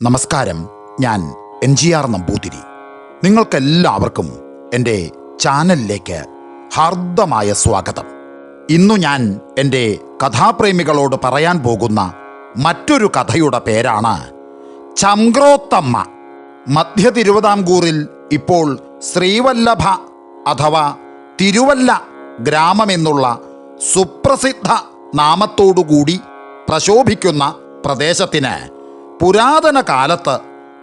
നമസ്കാരം. ഞാൻ N G R Namboothiri. നിങ്ങൾക്കെല്ലാവർക്കും എന്റെ ചാനലിലേക്ക് ഹാർദമായ സ്വാഗതം. ഇന്നു ഞാൻ എന്റെ കഥാപ്രേമികളോട് പറയാൻ പോകുന്ന മറ്റൊരു കഥയുടെ പേരാണ് ചംക്രോത്തമ്മ. മധ്യ തിരുവിതാംകൂറിൽ ഇപ്പോൾ ശ്രീവല്ലഭ അഥവാ തിരുവല്ല ഗ്രാമമെന്നുള്ള സുപ്രസിദ്ധ നാമത്തോടുകൂടി പ്രശോഭിക്കുന്ന പ്രദേശത്തിന് പുരാതന കാലത്ത്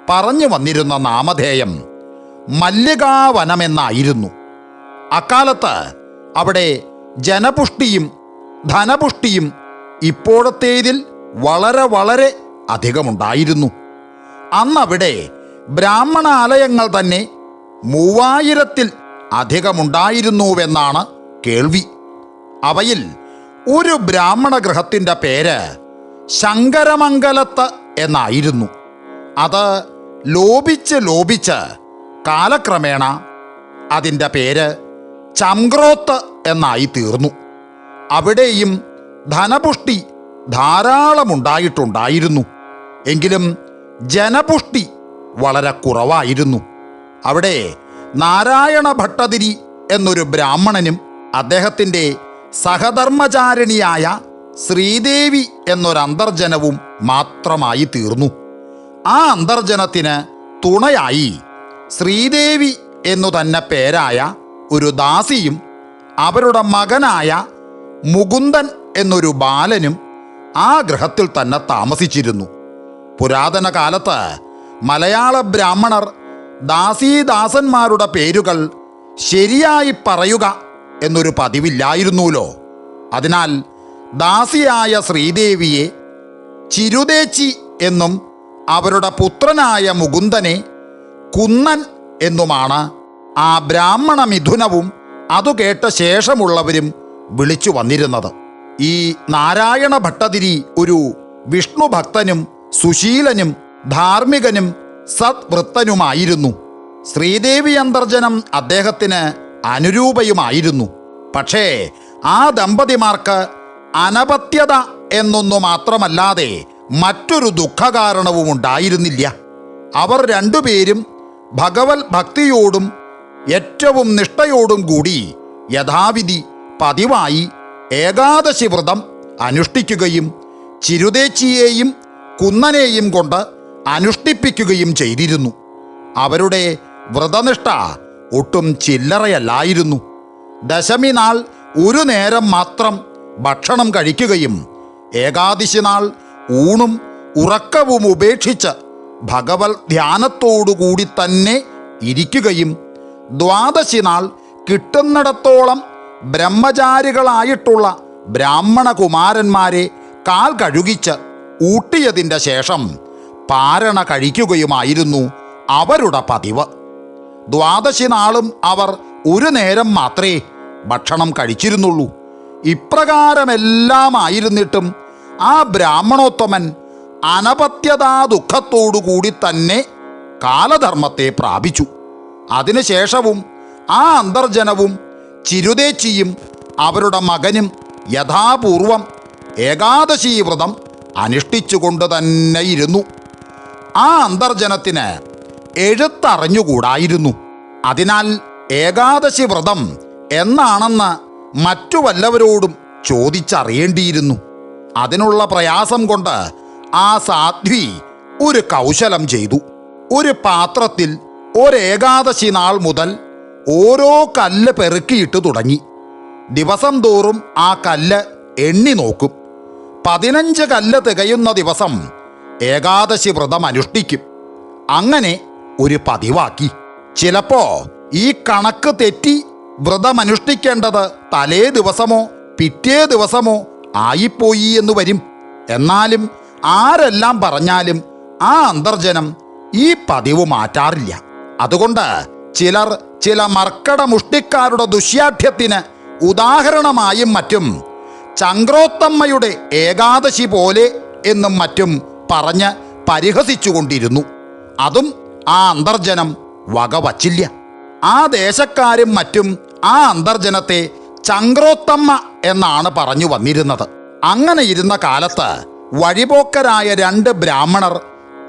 പറഞ്ഞു വന്നിരുന്ന നാമധേയം മല്ലികാവനമെന്നായിരുന്നു. അക്കാലത്ത് അവിടെ ജനപുഷ്ടിയും ധനപുഷ്ടിയും ഇപ്പോഴത്തേതിൽ വളരെ വളരെ അധികമുണ്ടായിരുന്നു. അന്നവിടെ ബ്രാഹ്മണാലയങ്ങൾ തന്നെ മൂവായിരത്തിൽ അധികമുണ്ടായിരുന്നുവെന്നാണ് കേൾവി. അവയിൽ ഒരു ബ്രാഹ്മണ ഗൃഹത്തിന്റെ പേര് ശങ്കരമംഗലത്ത് എന്നായിരുന്നു. അത് ലോപിച്ച് ലോപിച്ച് കാലക്രമേണ അതിന്റെ പേര് ചംക്രോത്ത് എന്നായി തീർന്നു. അവിടെയും ധനപുഷ്ടി ധാരാളമുണ്ടായിട്ടുണ്ടായിരുന്നു. എങ്കിലും ജനപുഷ്ടി വളരെ കുറവായിരുന്നു. അവിടെ നാരായണ ഭട്ടതിരി എന്നൊരു ബ്രാഹ്മണനും അദ്ദേഹത്തിന്റെ സഹധർമ്മചാരിണിയായ ശ്രീദേവി എന്നൊരു അന്തർജനവും മാത്രമായി തീർന്നു. ആ അന്തർജനത്തിന് തുണയായി ശ്രീദേവി എന്നു തന്നെ പേരായ ഒരു ദാസിയും അവരുടെ മകനായ മുകുന്ദൻ എന്നൊരു ബാലനും ആ ഗ്രഹത്തിൽ തന്നെ താമസിച്ചിരുന്നു. പുരാതന കാലത്ത് മലയാള ബ്രാഹ്മണർ ദാസീദാസന്മാരുടെ പേരുകൾ ശരിയായി പറയുക എന്നൊരു പതിവില്ലായിരുന്നുല്ലോ അതിനാൽ ദാസിയായ ശ്രീദേവിയെ ചിരുതേച്ചി എന്നും അവരുടെ പുത്രനായ മുകുന്ദനെ കുന്നൻ എന്നുമാണ് ആ ബ്രാഹ്മണ മിഥുനവും അതു കേട്ട ശേഷമുള്ളവരും വിളിച്ചു വന്നിരുന്നത്. ഈ നാരായണ ഭട്ടതിരി ഒരു വിഷ്ണു ഭക്തനും സുശീലനും ധാർമ്മികനും സത്വൃത്തനുമായിരുന്നു ശ്രീദേവി അന്തർജനം അദ്ദേഹത്തിന് അനുരൂപയുമായിരുന്നു. പക്ഷേ ആ ദമ്പതിമാർക്ക് അനപത്യത എന്നൊന്നു മാത്രമല്ലാതെ മറ്റൊരു ദുഃഖകാരണവും ഉണ്ടായിരുന്നില്ല. അവർ രണ്ടുപേരും ഭഗവത് ഭക്തിയോടും ഏറ്റവും നിഷ്ഠയോടും കൂടി യഥാവിധി പതിവായി ഏകാദശി വ്രതം അനുഷ്ഠിക്കുകയും ചിരുതേച്ചിയെയും കുന്നനെയും കൊണ്ട് അനുഷ്ഠിപ്പിക്കുകയും ചെയ്തിരുന്നു. അവരുടെ വ്രതനിഷ്ഠ ഒട്ടും ചില്ലറയല്ലായിരുന്നു. ദശമിനാൾ ഒരു നേരം മാത്രം ഭക്ഷണം കഴിക്കുകയും ഏകാദശി നാൾ ഊണും ഉറക്കവും ഉപേക്ഷിച്ച് ഭഗവത് ധ്യാനത്തോടുകൂടി തന്നെ ഇരിക്കുകയും ദ്വാദശി നാൾ കിട്ടുന്നിടത്തോളം ബ്രഹ്മചാരികളായിട്ടുള്ള ബ്രാഹ്മണകുമാരന്മാരെ കാൽ കഴുകിച്ച് ഊട്ടിയതിന്റെ ശേഷം പാരണ കഴിക്കുകയുമായിരുന്നു അവരുടെ പതിവ്. ദ്വാദശി നാളും അവർ ഒരു നേരം മാത്രമേ ഭക്ഷണം കഴിച്ചിരുന്നുള്ളൂ. ഇപ്രകാരമെല്ലാമായിരുന്നിട്ടും ആ ബ്രാഹ്മണോത്തമൻ അനപത്യതാ ദുഃഖത്തോടുകൂടി തന്നെ കാലധർമ്മത്തെ പ്രാപിച്ചു. അതിനുശേഷവും ആ അന്തർജനവും ചിരുതേച്ചിയും അവരുടെ മകനും യഥാപൂർവം ഏകാദശി വ്രതം അനുഷ്ഠിച്ചുകൊണ്ട് തന്നെ ആ അന്തർജനത്തിന് എഴുത്തറിഞ്ഞുകൂടായിരുന്നു. അതിനാൽ ഏകാദശി വ്രതം എന്നാണെന്ന് മറ്റു വല്ലവരോടും ചോദിച്ചറിയേണ്ടിയിരുന്നു. അതിനുള്ള പ്രയാസം കൊണ്ട് ആ സാധ്വി ഒരു കൗശലം ചെയ്തു. ഒരു പാത്രത്തിൽ ഒരേകാദശി നാൾ മുതൽ ഓരോ കല്ല് പെറുക്കിയിട്ട് തുടങ്ങി. ദിവസം തോറും ആ കല്ല് എണ്ണി നോക്കും. പതിനഞ്ച് കല്ല് തികയുന്ന ദിവസം ഏകാദശി വ്രതം അനുഷ്ഠിക്കും. അങ്ങനെ ഒരു പതിവാക്കി. ചിലപ്പോ ഈ കണക്ക് തെറ്റി വ്രതം അനുഷ്ഠിക്കേണ്ടത് തലേ ദിവസമോ പിറ്റേ ദിവസമോ ആയിപ്പോയി എന്ന് വരും. എന്നാലും ആരെല്ലാം പറഞ്ഞാലും ആ അന്തർജനം ഈ പതിവ് മാറ്റാറില്ല. അതുകൊണ്ട് ചിലർ ചില മർക്കട മുഷ്ടിക്കാരുടെ ദുശ്യാഠ്യത്തിന് ഉദാഹരണമായും മറ്റും ചങ്ക്രോത്തമ്മയുടെ ഏകാദശി പോലെ എന്നും മറ്റും പറഞ്ഞ് പരിഹസിച്ചുകൊണ്ടിരുന്നു. അതും ആ അന്തർജനം വകവച്ചില്ല. ആ ദേശക്കാരും മറ്റും ആ അന്തർജനത്തെ ചങ്ക്രോത്തമ്മ എന്നാണ് പറഞ്ഞു വന്നിരുന്നത്. അങ്ങനെ ഇരുന്ന കാലത്ത് വഴിപോക്കരായ രണ്ട് ബ്രാഹ്മണർ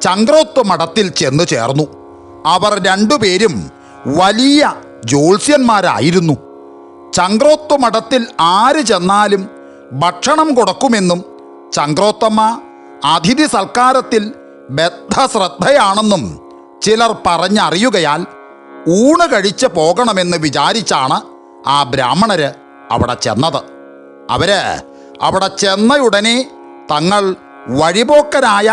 ചങ്ക്രോത്ത് മഠത്തിൽ ചെന്നു ചേർന്നു. അവർ രണ്ടുപേരും വലിയ ജ്യോത്സ്യന്മാരായിരുന്നു. ചങ്ക്രോത്ത് മഠത്തിൽ ആര് ചെന്നാലും ഭക്ഷണം കൊടുക്കുമെന്നും ചങ്ക്രോത്തമ്മ അതിഥി സൽക്കാരത്തിൽ ബദ്ധശ്രദ്ധയാണെന്നും ചിലർ പറഞ്ഞറിയുകയാൽ ഊണ് കഴിച്ച് പോകണമെന്ന് വിചാരിച്ചാണ് ആ ബ്രാഹ്മണര് അവിടെ ചെന്നത്. അവർ അവിടെ ചെന്നയുടനെ തങ്ങൾ വഴിപോക്കരായ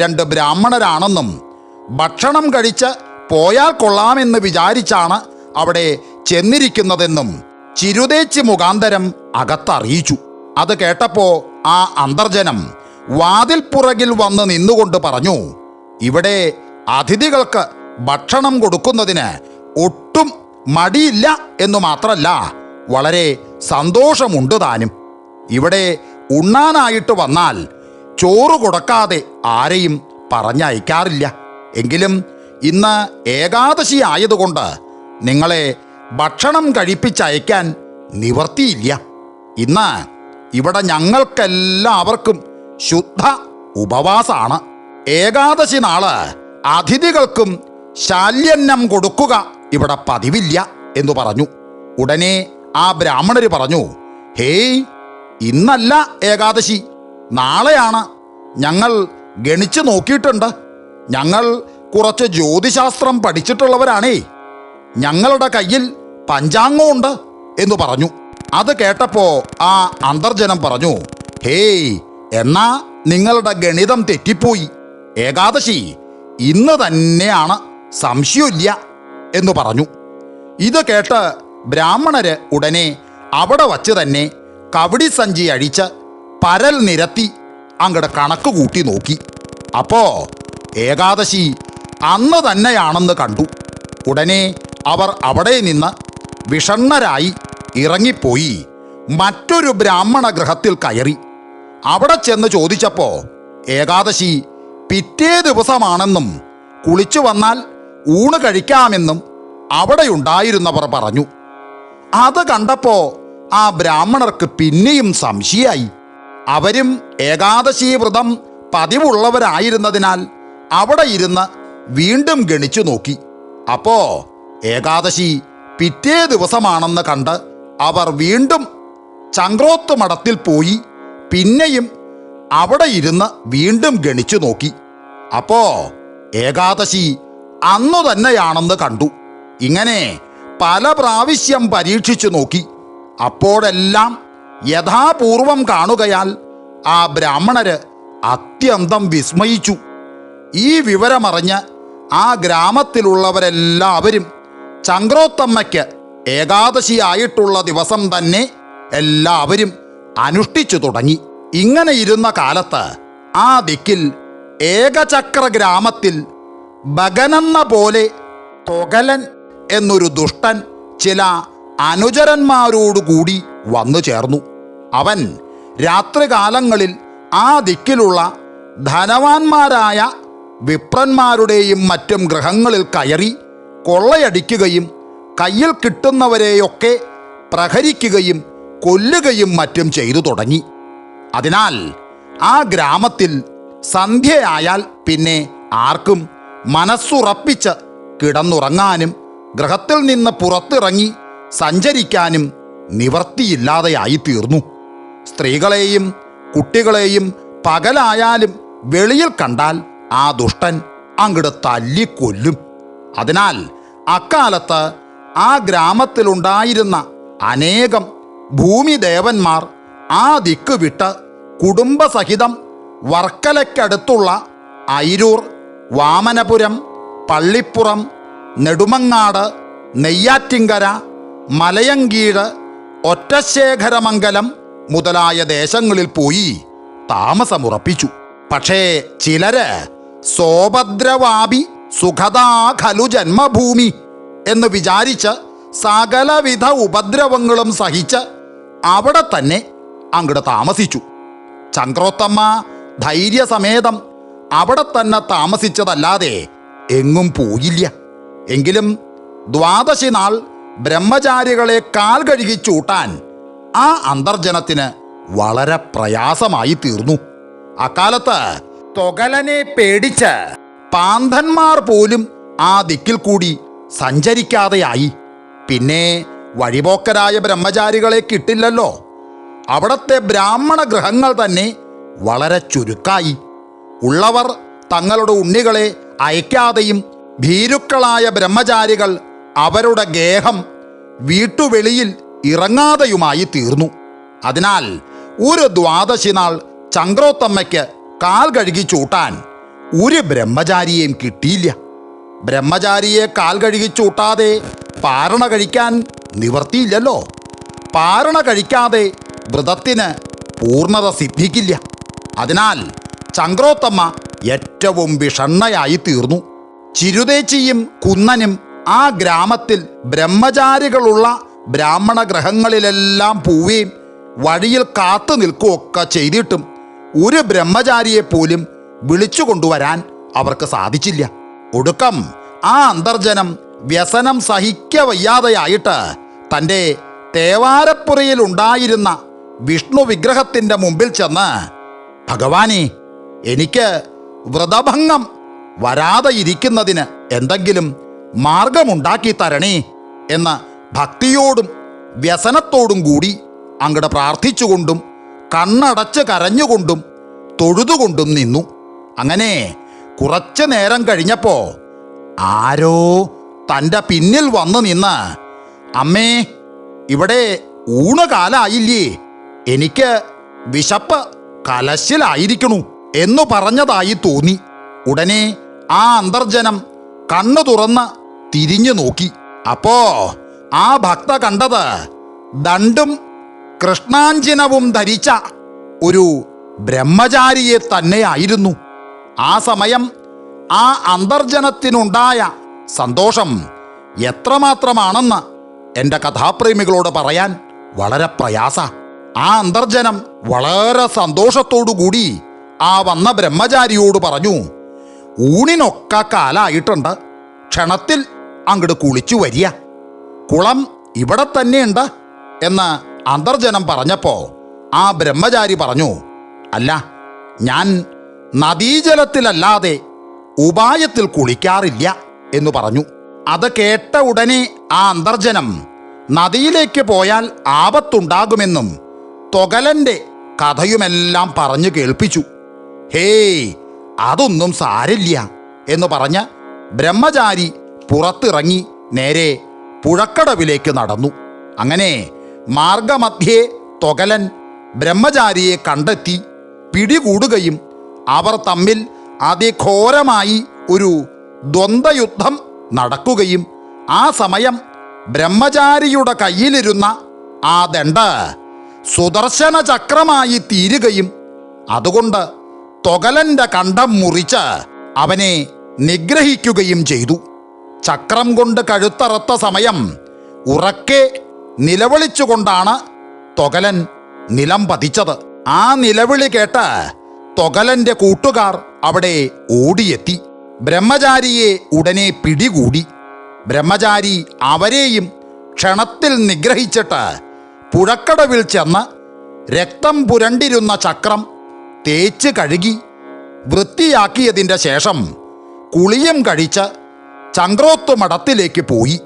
രണ്ട് ബ്രാഹ്മണരാണെന്നും ഭക്ഷണം കഴിച്ച് പോയാൽ കൊള്ളാമെന്ന് വിചാരിച്ചാണ് അവിടെ ചെന്നിരിക്കുന്നതെന്നും ചിരുതേച്ചി മുഖാന്തരം അകത്തറിയിച്ചു. അത് കേട്ടപ്പോൾ ആ അന്തർജനം വാതിൽ പുറകിൽ വന്ന് നിന്നുകൊണ്ട് പറഞ്ഞു ഇവിടെ അതിഥികൾക്ക് ഭക്ഷണം കൊടുക്കുന്നതിന് ഒട്ടും മടിയില്ല എന്നു മാത്രമല്ല വളരെ സന്തോഷമുണ്ട് താനും. ഇവിടെ ഉണ്ണാനായിട്ട് വന്നാൽ ചോറ് കൊടുക്കാതെ ആരെയും പറഞ്ഞയക്കാറില്ല. എങ്കിലും ഇന്ന് ഏകാദശി ആയതുകൊണ്ട് നിങ്ങളെ ഭക്ഷണം കഴിപ്പിച്ചയക്കാൻ നിവർത്തിയില്ല. ഇന്ന് ഇവിടെ ഞങ്ങൾക്കെല്ലാവർക്കും ശുദ്ധ ഉപവാസാണ്. ഏകാദശി നാൾ അതിഥികൾക്കും ശാല്യന്നം കൊടുക്കുക ഇവിടെ പതിവില്ല എന്ന് പറഞ്ഞു. ഉടനെ ആ ബ്രാഹ്മണർ പറഞ്ഞു ഹേയ് ഇന്നല്ല ഏകാദശി. നാളെയാണ്. ഞങ്ങൾ ഗണിച്ചു നോക്കിയിട്ടുണ്ട്. ഞങ്ങൾ കുറച്ച് ജ്യോതിശാസ്ത്രം പഠിച്ചിട്ടുള്ളവരാണേ. ഞങ്ങളുടെ കയ്യിൽ പഞ്ചാംഗമുണ്ട് എന്ന് പറഞ്ഞു. അത് കേട്ടപ്പോ ആ അന്തർജനം പറഞ്ഞു ഹേയ് എന്നാ നിങ്ങളുടെ ഗണിതം തെറ്റിപ്പോയി. ഏകാദശി ഇന്ന് തന്നെയാണ്. സംശയമില്ല. എന്ന് പറഞ്ഞു. ഇത് കേട്ട് ബ്രാഹ്മണര് ഉടനെ അവിടെ വച്ച് തന്നെ കവടി സഞ്ചി അഴിച്ച് പരൽ നിരത്തി അങ്ങടെ കണക്ക് കൂട്ടി നോക്കി. അപ്പോ ഏകാദശി അന്ന് തന്നെയാണെന്ന് കണ്ടു. ഉടനെ അവർ അവിടെ നിന്ന് വിഷണ്ണരായി ഇറങ്ങിപ്പോയി. മറ്റൊരു ബ്രാഹ്മണ ഗൃഹത്തിൽ കയറി. അവിടെ ചെന്ന് ചോദിച്ചപ്പോ ഏകാദശി പിറ്റേ ദിവസമാണെന്നും കുളിച്ചു വന്നാൽ ഊണ് കഴിക്കാമെന്നും അവിടെയുണ്ടായിരുന്നവർ പറഞ്ഞു. അത് കണ്ടപ്പോ ആ ബ്രാഹ്മണർക്ക് പിന്നെയും സംശയായി അവരും ഏകാദശി വ്രതം പതിവുള്ളവരായിരുന്നതിനാൽ അവിടെ ഇരുന്ന് വീണ്ടും ഗണിച്ചു നോക്കി. അപ്പോ ഏകാദശി പിറ്റേ ദിവസമാണെന്ന് കണ്ട് അവർ വീണ്ടും ചങ്ക്രോത്ത് മഠത്തിൽ പോയി. പിന്നെയും അവിടെ ഇരുന്ന് വീണ്ടും ഗണിച്ചു നോക്കി. അപ്പോ ഏകാദശി അന്നു തന്നെയാണെന്ന് കണ്ടു. ഇങ്ങനെ പല പ്രാവശ്യം പരീക്ഷിച്ചു നോക്കി. അപ്പോഴെല്ലാം യഥാപൂർവം കാണുകയാൽ ആ ബ്രാഹ്മണര് അത്യന്തം വിസ്മയിച്ചു. ഈ വിവരമറിഞ്ഞ് ആ ഗ്രാമത്തിലുള്ളവരെല്ലാവരും ചങ്ക്രോത്തമ്മയ്ക്ക് ഏകാദശിയായിട്ടുള്ള ദിവസം തന്നെ എല്ലാവരും അനുഷ്ഠിച്ചു തുടങ്ങി. ഇങ്ങനെ ഇരുന്ന കാലത്ത് ആ ദിക്കിൽ ഏകചക്ര ഗ്രാമത്തിൽ ബഗനെന്ന പോലെ തൊകലൻ എന്നൊരു ദുഷ്ടൻ ചില അനുചരന്മാരോടുകൂടി വന്നു ചേർന്നു. അവൻ രാത്രികാലങ്ങളിൽ ആ ദിക്കിലുള്ള ധനവാന്മാരായ വിപ്രന്മാരുടെയും മറ്റും ഗ്രഹങ്ങളിൽ കയറി കൊള്ളയടിക്കുകയും കയ്യിൽ കിട്ടുന്നവരെയൊക്കെ പ്രഹരിക്കുകയും കൊല്ലുകയും മറ്റും ചെയ്തു തുടങ്ങി. അതിനാൽ ആ ഗ്രാമത്തിൽ സന്ധ്യയായാൽ പിന്നെ ആർക്കും മനസ്സുറപ്പിച്ച് കിടന്നുറങ്ങാനും ഗ്രഹത്തിൽ നിന്ന് പുറത്തിറങ്ങി സഞ്ചരിക്കാനും നിവർത്തിയില്ലാതെയായി തീർന്നു സ്ത്രീകളെയും കുട്ടികളെയും പകലായാലും വെളിയിൽ കണ്ടാൽ ആ ദുഷ്ടൻ അങ്ങട് തല്ലിക്കൊല്ലും. അതിനാൽ അക്കാലത്ത് ആ ഗ്രാമത്തിലുണ്ടായിരുന്ന അനേകം ഭൂമിദേവന്മാർ ആ ദിക്ക് വിട്ട് കുടുംബസഹിതം വർക്കലയ്ക്കടുത്തുള്ള ഐരൂർ വാമനപുരം പള്ളിപ്പുറം നെടുമങ്ങാട് നെയ്യാറ്റിങ്കര മലയങ്കീഴ് ഒറ്റശേഖരമംഗലം മുതലായ ദേശങ്ങളിൽ പോയി താമസമുറപ്പിച്ചു. പക്ഷേ ചിലര് സോഭദ്രവാപി സുഖദാ ഖലു ജന്മഭൂമി എന്ന് വിചാരിച്ച് സകലവിധ ഉപദ്രവങ്ങളും സഹിച്ച് അവിടെ തന്നെ അങ്ങോട്ട് താമസിച്ചു. ചന്ദ്രോത്തമ്മ ധൈര്യസമേതം അവിടെ തന്നെ താമസിച്ചതല്ലാതെ എങ്ങും പോയില്ല. എങ്കിലും ദ്വാദശി നാൾ ബ്രഹ്മചാരികളെ കാൽ കഴുകി ചൂട്ടാൻ ആ അന്തർജനത്തിന് വളരെ പ്രയാസമായി തീർന്നു. അക്കാലത്ത് തൊകലനെ പേടിച്ച് പാന്തന്മാർ പോലും ആ ദിക്കിൽ കൂടി സഞ്ചരിക്കാതെയായി. പിന്നെ വഴിപോക്കരായ ബ്രഹ്മചാരികളെ കിട്ടില്ലല്ലോ. അവിടത്തെ ബ്രാഹ്മണ ഗ്രഹങ്ങൾ തന്നെ വളരെ ചുരുക്കായി. ഉള്ളവർ തങ്ങളുടെ ഉണ്ണികളെ അയക്കാതെയും ഭീരുക്കളായ ബ്രഹ്മചാരികൾ അവരുടെ ഗേഹം വീട്ടുവെളിയിൽ ഇറങ്ങാതെയുമായി തീർന്നു അതിനാൽ ഒരു ദ്വാദശി നാൾ ചങ്ക്രോത്തമ്മയ്ക്ക് കാൽ കഴുകി ചൂട്ടാൻ ഒരു ബ്രഹ്മചാരിയെയും കിട്ടിയില്ല. ബ്രഹ്മചാരിയെ കാൽ കഴുകി ചൂട്ടാതെ പാരണ കഴിക്കാൻ നിവർത്തിയില്ലല്ലോ. പാരണ കഴിക്കാതെ വ്രതത്തിന് പൂർണത സിദ്ധിക്കില്ല. അതിനാൽ ചങ്ക്രോത്തമ്മ ഏറ്റവും വിഷണ്ണയായി തീർന്നു. ചിരുതേച്ചിയും കുന്നനും ആ ഗ്രാമത്തിൽ ബ്രഹ്മചാരികളുള്ള ബ്രാഹ്മണ ഗ്രഹങ്ങളിലെല്ലാം പോവുകയും വഴിയിൽ കാത്തു നിൽക്കുകയൊക്കെ ചെയ്തിട്ടും ഒരു ബ്രഹ്മചാരിയെ പോലും വിളിച്ചു കൊണ്ടുവരാൻ അവർക്ക് സാധിച്ചില്ല. ഒടുക്കം ആ അന്തർജനം വ്യസനം സഹിക്ക വയ്യാതെയായിട്ട് തന്റെ തേവാരപ്പുറയിൽ ഉണ്ടായിരുന്ന വിഷ്ണു വിഗ്രഹത്തിന്റെ മുമ്പിൽ ചെന്ന് ഭഗവാനെ എനിക്ക് വ്രതഭംഗം വരാതെ ഇരിക്കുന്നതിന് എന്തെങ്കിലും മാർഗമുണ്ടാക്കി തരണേ എന്ന ഭക്തിയോടും വ്യസനത്തോടും കൂടി അങ്ങടെ പ്രാർത്ഥിച്ചുകൊണ്ടും കണ്ണടച്ച് കരഞ്ഞുകൊണ്ടും തൊഴുതുകൊണ്ടും നിന്നു. അങ്ങനെ കുറച്ച് നേരം കഴിഞ്ഞപ്പോ ആരോ തന്റെ പിന്നിൽ വന്നു നിന്ന് അമ്മേ ഇവിടെ ഊണ് കാലായില്ലേ എനിക്ക് വിശപ്പ് കലശിലായിരിക്കണു. എന്നു പറഞ്ഞതായി തോന്നി. ഉടനെ ആ അന്തർജനം കണ്ണു തുറന്ന് തിരിഞ്ഞു നോക്കി. അപ്പോ ആ ഭക്ത കണ്ടത് ദണ്ടും കൃഷ്ണാഞ്ജനവും ധരിച്ച ഒരു ബ്രഹ്മചാരിയെ തന്നെയായിരുന്നു. ആ സമയം ആ അന്തർജനത്തിനുണ്ടായ സന്തോഷം എത്രമാത്രമാണെന്ന് എന്റെ കഥാപ്രേമികളോട് പറയാൻ വളരെ പ്രയാസ. ആ അന്തർജനം വളരെ സന്തോഷത്തോടു കൂടി ആ വന്ന ബ്രഹ്മചാരിയോട് പറഞ്ഞു ഊണിനൊക്കെ കാലായിട്ടുണ്ട്. ക്ഷണത്തിൽ അങ്ങോട്ട് കുളിച്ചു വരിക. കുളം ഇവിടെ തന്നെയുണ്ട് എന്ന് അന്തർജനം പറഞ്ഞപ്പോ ആ ബ്രഹ്മചാരി പറഞ്ഞു അല്ല ഞാൻ നദീജലത്തിലല്ലാതെ ഉപായത്തിൽ കുളിക്കാറില്ല എന്ന് പറഞ്ഞു. അത് കേട്ട ഉടനെ ആ അന്തർജനം നദിയിലേക്ക് പോയാൽ ആപത്തുണ്ടാകുമെന്നും തൊകലന്റെ കഥയുമെല്ലാം പറഞ്ഞു കേൾപ്പിച്ചു. ഹേയ് അതൊന്നും സാരില്ല എന്ന് പറഞ്ഞ ബ്രഹ്മചാരി പുറത്തിറങ്ങി നേരെ പുഴക്കടവിലേക്ക് നടന്നു. അങ്ങനെ മാർഗമധ്യേ തൊകലൻ ബ്രഹ്മചാരിയെ കണ്ടെത്തി പിടികൂടുകയും അവർ തമ്മിൽ അതിഘോരമായി ഒരു ദ്വന്ദ്വയുദ്ധം നടക്കുകയും ആ സമയം ബ്രഹ്മചാരിയുടെ കയ്യിലിരുന്ന ആ ദണ്ഡ് സുദർശന ചക്രമായി തീരുകയും അതുകൊണ്ട് തൊകലന്റെ കണ്ടം മുറിച്ച് അവനെ നിഗ്രഹിക്കുകയും ചെയ്തു. ചക്രം കൊണ്ട് കഴുത്തറത്ത സമയം ഉറക്കെ നിലവിളിച്ചുകൊണ്ടാണ് തൊകലൻ നിലം പതിച്ചത്. ആ നിലവിളി കേട്ട് തൊകലന്റെ കൂട്ടുകാർ അവിടെ ഓടിയെത്തി. ബ്രഹ്മചാരിയെ ഉടനെ പിടികൂടി. ബ്രഹ്മചാരി അവരെയും ക്ഷണത്തിൽ നിഗ്രഹിച്ചിട്ട് പുഴക്കടവിൽ ചെന്ന് രക്തം പുരണ്ടിരുന്ന ചക്രം തേച്ച് കഴുകി വൃത്തിയാക്കിയതിന്റെ ശേഷം കുളിയും കഴിച്ച് ചങ്ക്രോത്ത് മഠത്തിലേക്ക് പോയി.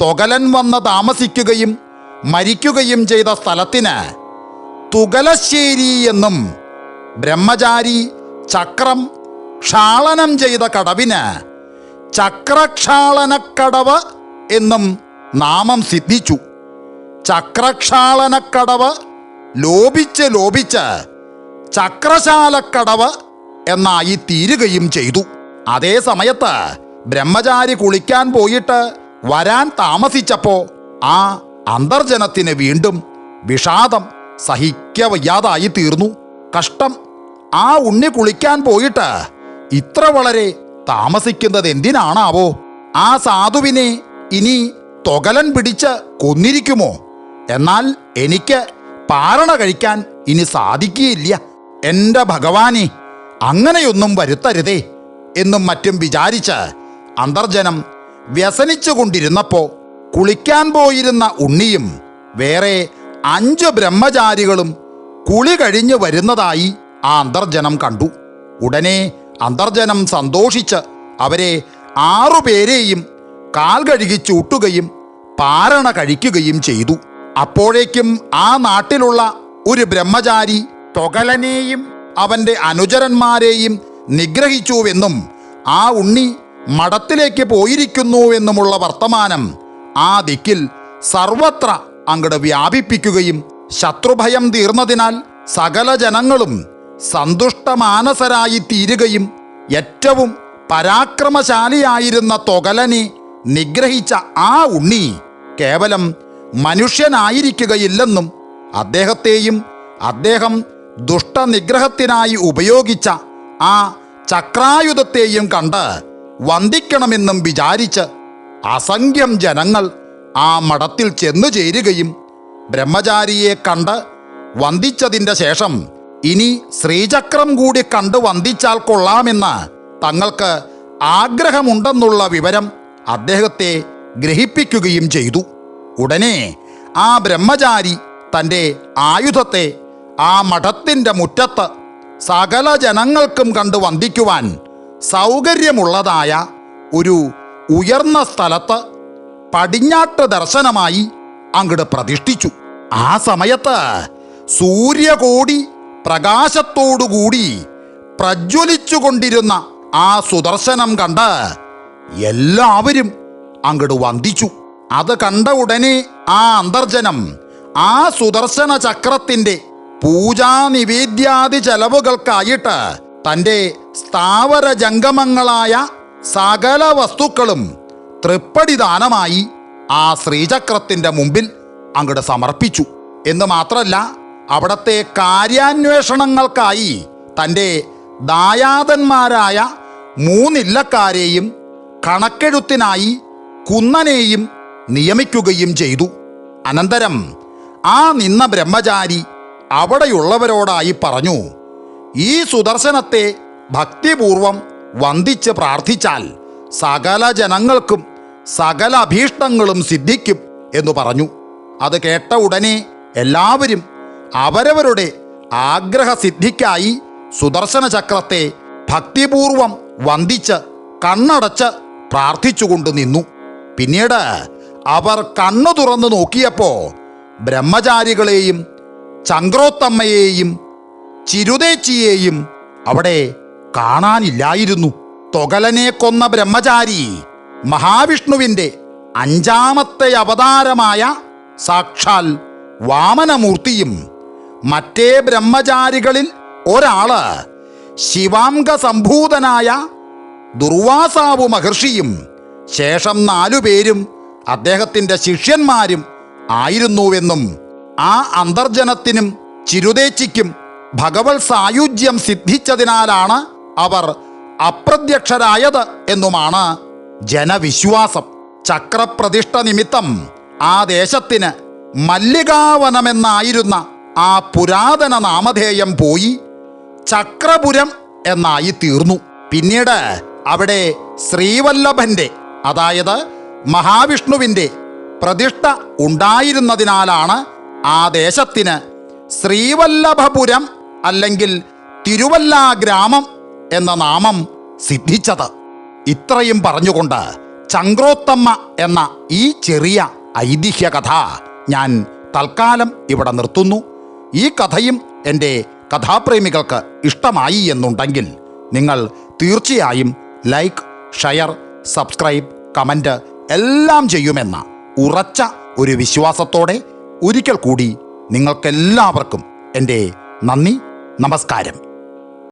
തൊകലൻ വന്ന് താമസിക്കുകയും മരിക്കുകയും ചെയ്ത സ്ഥലത്തിന് തുകലശ്ശേരി എന്നും ബ്രഹ്മചാരി ചക്രം ക്ഷാളനം ചെയ്ത കടവിന് ചക്രക്ഷാളനക്കടവ് എന്നും നാമം സിദ്ധിച്ചു. ചക്രക്ഷാളനക്കടവ് ലോപിച്ച് ലോപിച്ച് ചക്രശാലക്കടവ് എന്നായി തീരുകയും ചെയ്തു. അതേ സമയത്ത് ബ്രഹ്മചാരി കുളിക്കാൻ പോയിട്ട് വരാൻ താമസിച്ചപ്പോ ആ അന്തർജനത്തിന് വീണ്ടും വിഷാദം സഹിക്കവയ്യാതായി തീർന്നു. കഷ്ടം. ആ ഉണ്ണി കുളിക്കാൻ പോയിട്ട് ഇത്ര വളരെ താമസിക്കുന്നത് എന്തിനാണാവോ? ആ സാധുവിനെ ഇനി തൊകലൻ പിടിച്ച് കൊന്നിരിക്കുമോ? എന്നാൽ എനിക്ക് പാരണ കഴിക്കാൻ ഇനി സാധിക്കുകയില്ല. എന്റെ ഭഗവാനെ അങ്ങനെയൊന്നും വരുത്തരുതേ എന്നും മറ്റും വിചാരിച്ച് അന്തർജനം വ്യസനിച്ചു കൊണ്ടിരുന്നപ്പോൾ കുളിക്കാൻ പോയിരുന്ന ഉണ്ണിയും വേറെ അഞ്ച് ബ്രഹ്മചാരികളും കുളി കഴിഞ്ഞ് വരുന്നതായി ആ അന്തർജനം കണ്ടു. ഉടനെ അന്തർജനം സന്തോഷിച്ച് അവരെ ആറുപേരെയും കാൽ കഴുകി ചൂട്ടുകയും പാരണ കഴിക്കുകയും ചെയ്തു. അപ്പോഴേക്കും ആ നാട്ടിലുള്ള ഒരു ബ്രഹ്മചാരി തൊകലനെയും അവന്റെ അനുചരന്മാരെയും നിഗ്രഹിച്ചുവെന്നും ആ ഉണ്ണി മഠത്തിലേക്ക് പോയിരിക്കുന്നുവെന്നുമുള്ള വർത്തമാനം ആ ദിക്കിൽ സർവത്ര അങ്ങട് വ്യാപിപ്പിക്കുകയും ശത്രുഭയം തീർന്നതിനാൽ സകല ജനങ്ങളും സന്തുഷ്ടമാനസരായി തീരുകയും ഏറ്റവും പരാക്രമശാലിയായിരുന്ന തൊകലനെ നിഗ്രഹിച്ച ആ ഉണ്ണി കേവലം മനുഷ്യനായിരിക്കുകയില്ലെന്നും അദ്ദേഹത്തെയും അദ്ദേഹം ദുഷ്ടനിഗ്രഹത്തിനായി ഉപയോഗിച്ച ആ ചക്രായുധത്തെയും കണ്ട് വന്ദിക്കണമെന്നും വിചാരിച്ച് അസംഖ്യം ജനങ്ങൾ ആ മഠത്തിൽ ചെന്നു ചേരുകയും ബ്രഹ്മചാരിയെ കണ്ട് വന്ദിച്ചതിന്റെ ശേഷം ഇനി ശ്രീചക്രം കൂടി കണ്ട് വന്ദിച്ചാൽ കൊള്ളാമെന്ന് തങ്ങൾക്ക് ആഗ്രഹമുണ്ടെന്നുള്ള വിവരം അദ്ദേഹത്തെ ഗ്രഹിപ്പിക്കുകയും ചെയ്തു. ഉടനെ ആ ബ്രഹ്മചാരി തന്റെ ആയുധത്തെ ആ മഠത്തിന്റെ മുറ്റത്ത് സകല ജനങ്ങൾക്കും കണ്ട് വന്ദിക്കുവാൻ സൗകര്യമുള്ളതായ ഒരു ഉയർന്ന സ്ഥലത്ത് പടിഞ്ഞാട്ട് ദർശനമായി അങ്ങട് പ്രതിഷ്ഠിച്ചു. ആ സമയത്ത് സൂര്യകോടി പ്രകാശത്തോടുകൂടി പ്രജ്വലിച്ചുകൊണ്ടിരുന്ന ആ സുദർശനം കണ്ട് എല്ലാവരും അങ്ങട് വന്ദിച്ചു. അത് കണ്ട ഉടനെ ആ അന്തർജനം ആ സുദർശന ചക്രത്തിന്റെ പൂജാ നിവേദ്യാദി ചെലവുകൾക്കായിട്ട് തന്റെ സ്ഥാവര ജംഗമങ്ങളായ സകല വസ്തുക്കളും തൃപ്പടി ദാനമായി ആ ശ്രീചക്രത്തിന്റെ മുമ്പിൽ അങ്ങട് സമർപ്പിച്ചു. എന്ന് മാത്രമല്ല അവിടത്തെ കാര്യാന്വേഷണങ്ങൾക്കായി തന്റെ ദായാതന്മാരായ മൂന്നില്ലക്കാരെയും കണക്കെഴുത്തിനായി കുന്നനെയും നിയമിക്കുകയും ചെയ്തു. അനന്തരം ആ നിന്ന ബ്രഹ്മചാരി അവിടെയുള്ളവരോടായി പറഞ്ഞു ഈ സുദർശനത്തെ ഭക്തിപൂർവം വന്ദിച്ച് പ്രാർത്ഥിച്ചാൽ സകല ജനങ്ങൾക്കും സകല അഭീഷ്ടങ്ങളും സിദ്ധിക്കും എന്ന് പറഞ്ഞു. അത് കേട്ട ഉടനെ എല്ലാവരും അവരവരുടെ ആഗ്രഹസിദ്ധിക്കായി സുദർശന ചക്രത്തെ ഭക്തിപൂർവം വന്ദിച്ച് കണ്ണടച്ച് പ്രാർത്ഥിച്ചുകൊണ്ട് നിന്നു. പിന്നീട് അവർ കണ്ണു തുറന്നു നോക്കിയപ്പോൾ ബ്രഹ്മചാരികളെയും ചങ്ക്രോത്തമ്മയെയും ചിരുതേച്ചിയെയും അവിടെ കാണാനില്ലായിരുന്നു. തൊകലനെ കൊന്ന ബ്രഹ്മചാരി മഹാവിഷ്ണുവിന്റെ അഞ്ചാമത്തെ അവതാരമായ സാക്ഷാൽ വാമനമൂർത്തിയും മറ്റേ ബ്രഹ്മചാരികളിൽ ഒരാൾ ശിവാംഗ സംഭൂതനായ ദുർവാസാവു മഹർഷിയും ശേഷം നാലുപേരും അദ്ദേഹത്തിന്റെ ശിഷ്യന്മാരും ആയിരുന്നുവെന്നും ആ അന്തർജനത്തിനും ചിരുതേച്ചിക്കും ഭഗവത് സായുജ്യം സിദ്ധിച്ചതിനാലാണ് അവർ അപ്രത്യക്ഷരായത് എന്നുമാണ് ജനവിശ്വാസം. ചക്രപ്രതിഷ്ഠ നിമിത്തം ആ ദേശത്തിന് മല്ലികാവനമെന്നായിരുന്ന ആ പുരാതന നാമധേയം പോയി ചക്രപുരം എന്നായി തീർന്നു. പിന്നീട് അവിടെ ശ്രീവല്ലഭന്റെ അതായത് മഹാവിഷ്ണുവിന്റെ പ്രതിഷ്ഠ ഉണ്ടായിരുന്നതിനാലാണ് ആ ദേശത്തിന് ശ്രീവല്ലഭപുരം അല്ലെങ്കിൽ തിരുവല്ല ഗ്രാമം എന്ന നാമം സിദ്ധിച്ചത്. ഇത്രയും പറഞ്ഞുകൊണ്ട് ചങ്ക്രോത്തമ്മ എന്ന ഈ ചെറിയ ഐതിഹ്യ കഥ ഞാൻ തൽക്കാലം ഇവിടെ നിർത്തുന്നു. ഈ കഥയും എന്റെ കഥാപ്രേമികൾക്ക് ഇഷ്ടമായി എന്നുണ്ടെങ്കിൽ നിങ്ങൾ തീർച്ചയായും ലൈക്ക് ഷെയർ സബ്സ്ക്രൈബ് കമന്റ് എല്ലാം ചെയ്യുമെന്ന ഉറച്ച ഒരു വിശ്വാസത്തോടെ ഒരിക്കൽ കൂടി നിങ്ങൾക്കെല്ലാവർക്കും എന്റെ നന്ദി നമസ്കാരം.